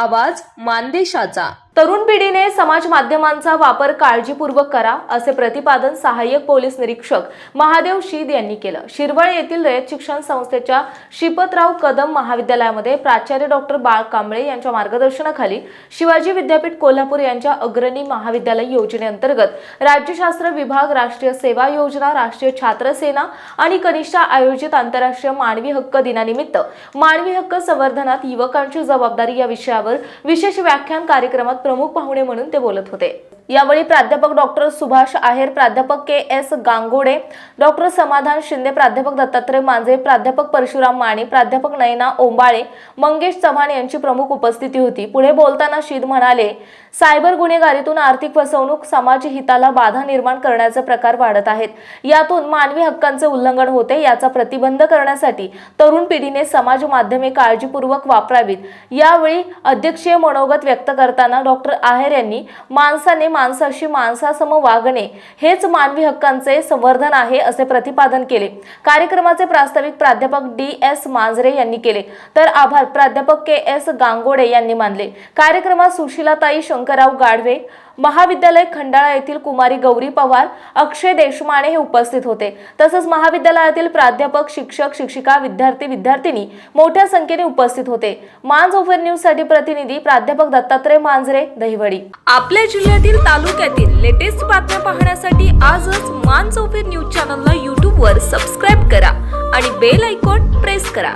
आवाज मानदेशाचा. तरुण पिढीने समाज माध्यमांचा वापर काळजीपूर्वक करा असे प्रतिपादन सहाय्यक पोलीस निरीक्षक महादेव शीद यांनी केलं. शिरवळ येथील रयत शिक्षण संस्थेच्या शिपतराव कदम महाविद्यालयामध्ये प्राचार्य डॉक्टर बाळ कांबळे यांच्या मार्गदर्शनाखाली शिवाजी विद्यापीठ कोल्हापूर यांच्या अग्रणी महाविद्यालय योजनेअंतर्गत राज्यशास्त्र विभाग राष्ट्रीय सेवा योजना राष्ट्रीय छात्र सेना आणि कनिष्ठा आयोजित आंतरराष्ट्रीय मानवी हक्क दिनानिमित्त मानवी हक्क संवर्धनात युवकांची जबाबदारी या विषयावर विशेष व्याख्यान कार्यक्रमात प्रमुख पाहुणे म्हणून ते बोलत होते. यावेळी प्राध्यापक डॉक्टर सुभाष आहेर प्राध्यापक के एस गांगोडे डॉक्टर समाधान शिंदे प्राध्यापक दत्तात्रय मांजे प्राध्यापक परशुराम माने प्राध्यापक नयना ओंबाळे मंगेश चव्हाण यांची प्रमुख उपस्थिती होती. पुढे बोलताना शीद म्हणाले सायबर गुन्हेगारीतून आर्थिक फसवणूक समाज हिताला बाधा निर्माण करण्याचे प्रकार वाढत आहेत. यातून मानवी हक्कांचे उल्लंघन होते. याचा प्रतिबंध करण्यासाठी तरुण पिढीने समाज माध्यमे काळजीपूर्वक वापरावीत. यावेळी अध्यक्षीय मनोगत व्यक्त करताना डॉक्टर आहेर यांनी माणसाने माणसाशी माणसासम वागणे हेच मानवी हक्कांचे संवर्धन आहे असे प्रतिपादन केले. कार्यक्रमाचे प्रास्ताविक प्राध्यापक डी एस मांजरे यांनी केले. तर आभार प्राध्यापक के एस गांगोडे यांनी मानले. कार्यक्रमात सुशीलाताई शंकरराव गाढवे महाविद्यालय खंडाळा येथील कुमारी गौरी पवार अक्षय देशमाने हे उपस्थित होते. तसंच महाविद्यालयातील प्राध्यापक शिक्षक शिक्षिका विद्यार्थी विद्यार्थिनी मोठ्या संख्येने उपस्थित होते. मांज ओव्हर न्यूजसाठी प्रतिनिधी प्राध्यापक दत्तात्रय मांजरे दहिवडी. आपल्या जिल्ह्यातील तालुक्यातील लेटेस्ट बातम्या पाहण्यासाठी आजच मांज ओव्हर न्यूज चॅनलला यूट्यूबवर सबस्क्राईब करा आणि बेल आयकॉन प्रेस करा.